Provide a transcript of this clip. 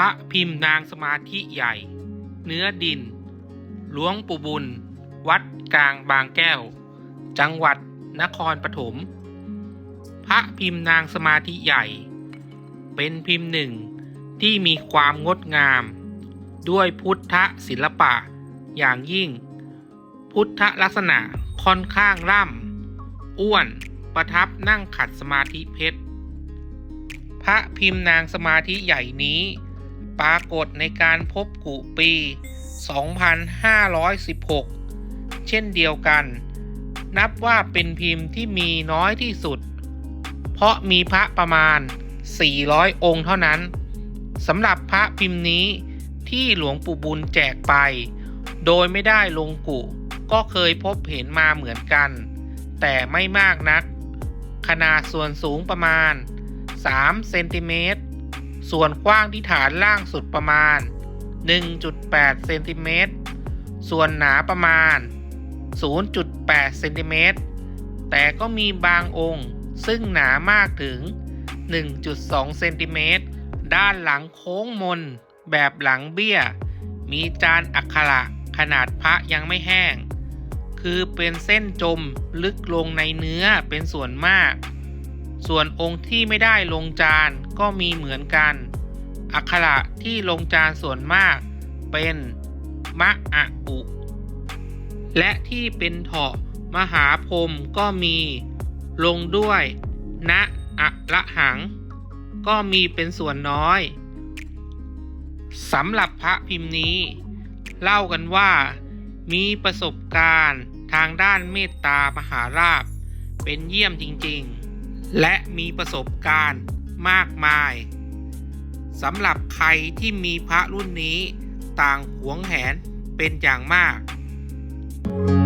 พระพิมพ์นางสมาธิใหญ่ เนื้อดิน หลวงปู่บุญ วัดกลางบางแก้ว จังหวัดนครปฐม พระพิมพ์นางสมาธิใหญ่ เป็นพิมพ์หนึ่งที่มีความงดงาม ด้วยพุทธศิลปะอย่างยิ่ง พุทธลักษณะค่อนข้างร่ำ อ้วนประทับนั่งขัดสมาธิเพชร พระพิมพ์นางสมาธิใหญ่นี้ ปรากฏในการพบกุปี 2516 เช่นเดียวกัน นับว่าเป็นพิมพ์ที่มีน้อยที่สุด เพราะมีพระประมาณ 400 องค์เท่านั้นสำหรับพระพิมพ์นี้ที่หลวงปู่บุญแจกไป โดยไม่ได้ลงกุก็เคยพบเห็นมาเหมือนกัน แต่ไม่มากนัก ขนาดส่วนสูงประมาณ 3 เซนติเมตร ส่วนกว้างที่ฐานล่างสุดประมาณ 1.8 เซนติเมตร ส่วนหนาประมาณ 0.8 เซนติเมตร แต่ก็มีบางองค์ซึ่งหนามากถึง 1.2 เซนติเมตร ด้านหลังโค้งมน แบบหลังเบี้ย มีจานอักขระขนาดพระยังไม่แห้ง คือเป็นเส้นจมลึกลงในเนื้อเป็นส่วนมาก ส่วนองค์ที่ไม่ได้ลงจานก็มีเหมือนกัน อักขระที่ลงจานส่วนมากเป็นมะอะอุ และที่เป็นเถาะมหาพรมก็มีลงด้วยนะอะละหัง ก็มีเป็นส่วนน้อยสำหรับพระพิมพ์นี้ เล่ากันว่ามีประสบการณ์ทางด้านเมตตามหาราบ เป็นเยี่ยมจริง ๆ และมีประสบการณ์มากมายสำหรับใครที่มีพระรุ่นนี้ต่างหวงแหนเป็นอย่างมาก「